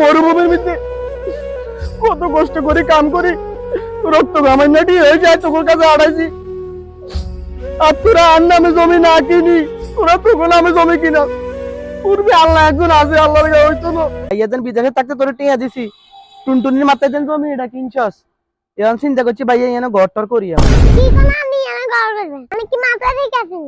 মরুভূমির মধ্যে কত কষ্ট করে কাম করি। রক্ত গামান্নাটি হয়ে যায় তোর কাছে আড়াইছি। আর তোরা আর নামে জমি না কিনি তোরা তোর নামে জমি কিনা। পূর্বে আল্লাহ একজন আছে আল্লাহর গায়ে হইতো না। বিদেশে থাকতে তোরে টিয়া দিছি। টুনটুনির মাথায় দেন জমি এটা কিনছস। এখন চিন্তা করছি ভাইয়া এনে ঘর টর করি আমি। কি আমি কি মাথা ঠিক আছে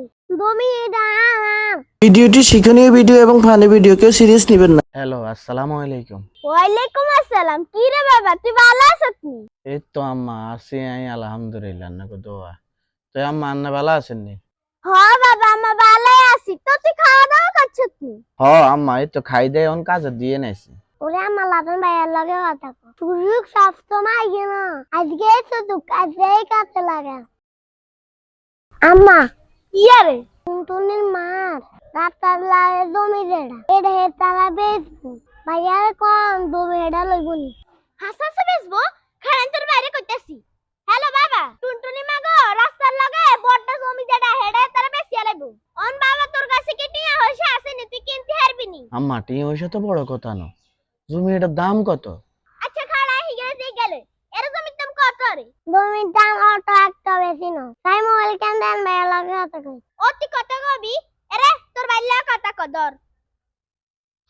ভিডিওটি শিক্ষণীয় ভিডিও এবং ফানি ভিডিও কেউ সিরিয়াস নেবেন না। হ্যালো আসসালামু আলাইকুম। ওয়ালাইকুম আসসালাম। কি রে বাবা তুই ভালো আছিস নি এই তো আম্মা আছি আমি আলহামদুলিল্লাহ না দোয়া। তো আম্মা আন্না ভালো আছেন নি হ বাবা আমার ভালো আছি। তো তুই খাওয়া দাওয়া করছিস নি হ আম্মা এই তো খাই দেয় অন কাজে দিয়ে নাইছি ওরে আমার লাটন ভাইয়ের লগে কথা কো তুই সব সময় আজকে তো তুই কাজেই কাজে লাগে। আম্মা। ইয়ারে। টুনটুনির মার। রাস্তার লাগে জমি যেটা এটা হে তারা বেচবো। ভাইয়ার কোন জমি এটা লইবনি হাসাসে বেচবো? খারান তোর বাইরে কইতাছি। হ্যালো বাবা টুনটুনি মা গো রাস্তার লগে বড়টা জমি যেটা হেডে তারা বেচিয়া লাইবো। অন বাবা তোর কাছে কি টিয়া হইছে? আসেনি তুই কিনতে হারবি নি। আম্মা টিয়া হয়েছে তো বড় কথা না। জমি এটার দাম কত আচ্ছা খাড়া হিগড়ে দিয়ে গেলে এর জমির দাম কত রে জমির দাম অত একটা বেশি না। তাই মোবাইল কেন দেন ভাই? লাগে কত কই? তুই কত কবি? আরে তোর বাইলা কত কদর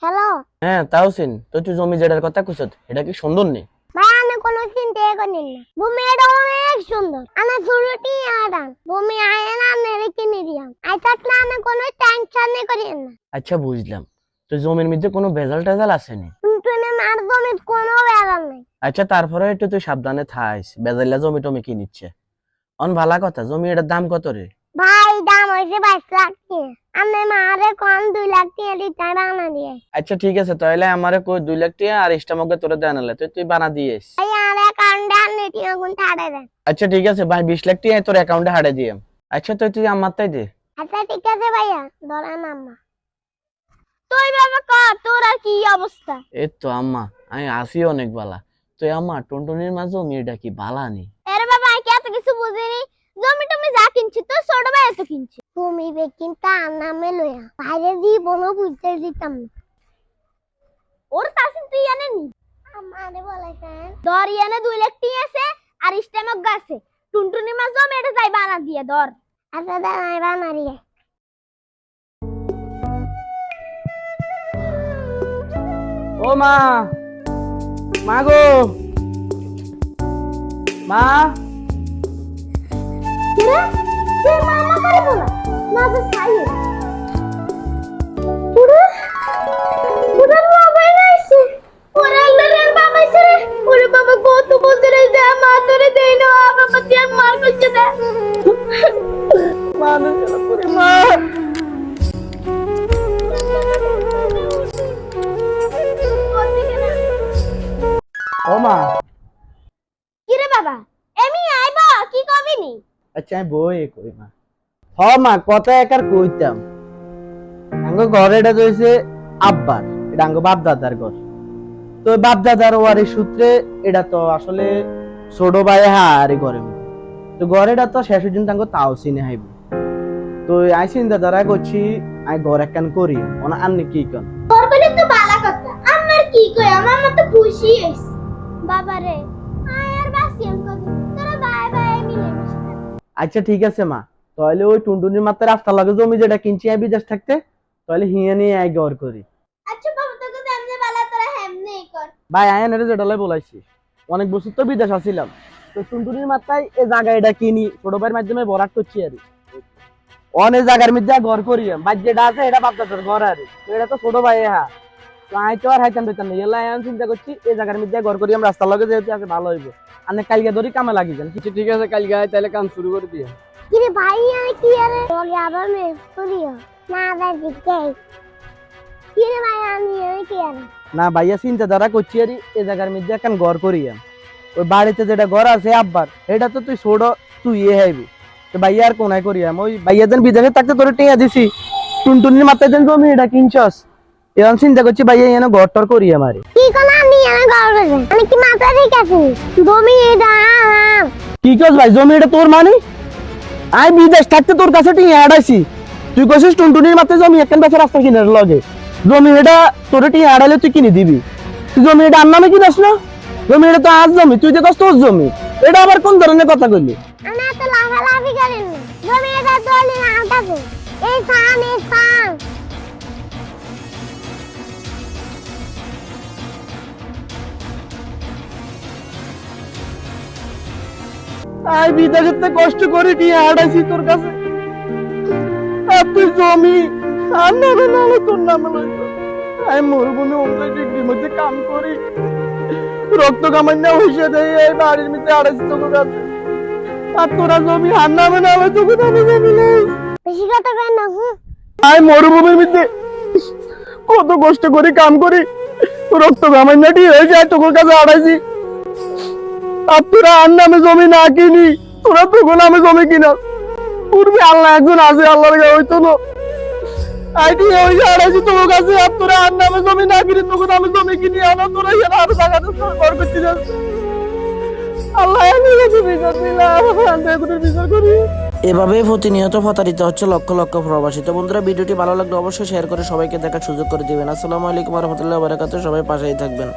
হ্যালো? হ্যাঁ তাও সিন তো তুই জমি যেটার কথা কুছত এটা কি সুন্দর নেই ভাই আমি কোনো চিন্তা করি না। ভূমি এটা অনেক সুন্দর। আমি শুরুটি আদান ভূমি আয় না মেরে কিনে দিয়াম। আই থাকলে আমি কোনো টেনশন করি না। আচ্ছা বুঝলাম। তো জমির মধ্যে কোনো ভেজাল টেজাল আসেনি টুনটুনি মার নেই আচ্ছা তারপরে একটু তুই সাবধানে থাইস। বেজাল্লা জমি টমি কি নিচ্ছে অন ভালা কথা জমি এটার দাম কত রে? ভাই দাম হয়েছে বাইশ লাখ টাকা আমি মারে কম দুই লাখ টাকা দিতে বানা দিয়ে। আচ্ছা ঠিক আছে তাহলে আমারে কই দুই লাখ টাকা আর ইস্টামকে তোরে দেন তুই তুই বানা দিয়েস। ভাই আর অ্যাকাউন্টে আনলে টিয়া গুণ ছাড়ে দেন আচ্ছা ঠিক আছে ভাই বিশ লাখ টাকা তোর অ্যাকাউন্টে হারে দিয়ে আচ্ছা তুই তুই আমার তাই দে। আচ্ছা ঠিক আছে ভাইয়া ধরেন আম্মা। তুই বাবা ক তোর আর কি অবস্থা? এই তো আম্মা আমি আসি অনেক বালা। তো আম্মা টুনটুনির মা জমি এটা কি বালা নি? এর বাবা কি এত কিছু বুঝিনি? জমি টমি যা কিনছি তো ছোট ভাই এত কিনছি। তুমি বেকিনটা নামে লইয়া বাইরে জীবনও বুঝতে দিতাম না। ওর তাসিন তুই জানে নি? আমারে বলেছেন ধর ইয়ানে দুই লাখ টি আছে আর স্টেমক গাছে। টুনটুনি মাছ জমি এটা যাই বানা দিয়ে ধর। আচ্ছা দাঁড়াই বানা রিয়ে ও মা মা গো। মা। কিরে? কে মামা করে বলা। না যে সাইয়ে পুরো? পুরো বাবা নাইছে ওরে আল্লাহর বাবা সরে ওরে বাবা কত বছরে যা মা তোরে দেই না বাবা তুই মার করছে না। মানুষ কি নি আচ্ছা আমি বই কই মা। হ মা কথা একার কইতাম। আঙ্গ ঘর এটা রয়েছে আব্বার এটা আঙ্গ বাপ দাদার ঘর। তো বাপ দাদার ওয়ারি সূত্রে এটা তো আসলে ছোট ভাই হারে ঘরে তো ঘরেটা তো শেষ পর্যন্ত আঙ্গ তাও চিনে হাইব। তো আই চিন্তা দ্বারা করছি আই ঘর একখান করি ওনা আননি কি কন? তোর বলে তো বালা কথা আমার কি কই আমার মত খুশি হইছে। বাবা আচ্ছা ঠিক আছে মা। তাহলে ওই টুনটুনির মাত্র রাস্তা লাগে জমি যেটা কিনছি আমি বিদেশ থাকতে তাহলে হিয়ে নিয়ে আই ঘর করি। আচ্ছা বাবা তোকে যেমনে বালা তোরা হেমনে কর। ভাই আয়ন এটা যেটা লাই বলাইছি অনেক বছর তো বিদেশ আসিলাম তো টুনটুনির মাথায় এই জায়গা এটা কিনি ছোট ভাইয়ের মাধ্যমে বরাট করছি আর অনেক জায়গার মধ্যে ঘর করি ভাই যেটা আছে এটা বাপদাদার ঘর আর এটা তো ছোট ভাই হ্যাঁ। আই তো আর হাইতাম না চিন্তা করছি এই জায়গার মধ্যে ঘর করি আমরা রাস্তার লগে যেহেতু আছে ভালো হইব। আর কালকে ধরি কামে লাগি যান। কিছু ঠিক আছে কালকে আয় তাহলে কাম শুরু করে দিয়ে কিরে ভাই আমি কি আরে? তোকে আবার মে করিও। না ভাই দিকে কিরে ভাই আমি আমি কি আরে? না ভাইয়া চিন্তা দ্বারা করছি আর এই জায়গার মধ্যে এখন ঘর করি আমি। ওই বাড়িতে যেটা ঘর আছে আব্বার এটা তো তুই ছোট তুই ইয়ে হাইবি। তো ভাইয়া আর কোনায় করি আমি? ওই ভাইয়া দেন বিদেশে থাকতে তোরে টিয়া দিছি। টুনটুনির মাথায় দেন জমি এটা কিনছস। এখন চিন্তা করছি ভাইয়া এনে ঘর টর করি আমারে। কি কোন আমি আমি গড় করবে আমি কি মাথা ঠিক আছে তুমি এটা কি কস ভাই? জমি এটা তোর মানে? আই বিদেশ থাকতে তোর কাছে টিয়া আড়াইছি তুই কইছিস টুনটুনির মাথায় জমি একখান বেচে রাস্তা কিনার লগে। জমি এটা তোরে টিয়া আড়াইলে তুই কিনে দিবি। তুই জমি এটা আর নামে কিনাস না? জমি এটা তো আজ জমি তুই যে কষ্ট তোর জমি। এটা আবার কোন ধরনের কথা কইলি? আমি এত লাফালাফি করেন। জমি এটা দলি না এই ফান এই ফান। আই বিদেশের কষ্ট করে নিয়ে আড়াইছি তোর কাছে। আর তুই জমি আর নামে নামে তোর নামে লইতো আমি মরুভূমি অন্য ডিগ্রির মধ্যে কাম করি। রক্ত কামান্য হইসে দেয় এই বাড়ির মধ্যে আড়াইছি তোর কাছে। আর তোরা জমি আর নামে নামে তোকে নামে জমি নেই বেশি কথা কেন না হুম আমি মরুভূমির মধ্যে। কত কষ্ট করে কাম করি। রক্ত কামান্নাটি হয়ে যায় তোর কাছে আড়াইছি। আর তোরা আর নামে জমি না কিনি, তোরা নামে জমি কিনা। পূর্বে আল্লাহ একজন আছে, আল্লাহর হইতো না। এভাবেই প্রতিনিয়ত প্রতারিত হচ্ছে লক্ষ লক্ষ প্রবাসী। তো বন্ধুরা, ভিডিওটি ভালো লাগলে অবশ্যই শেয়ার করে সবাইকে দেখার সুযোগ করে দিবেন। আসসালামু আলাইকুম রহমতুল্লাহ বারাকাতু সবাই পাশেই থাকবেন।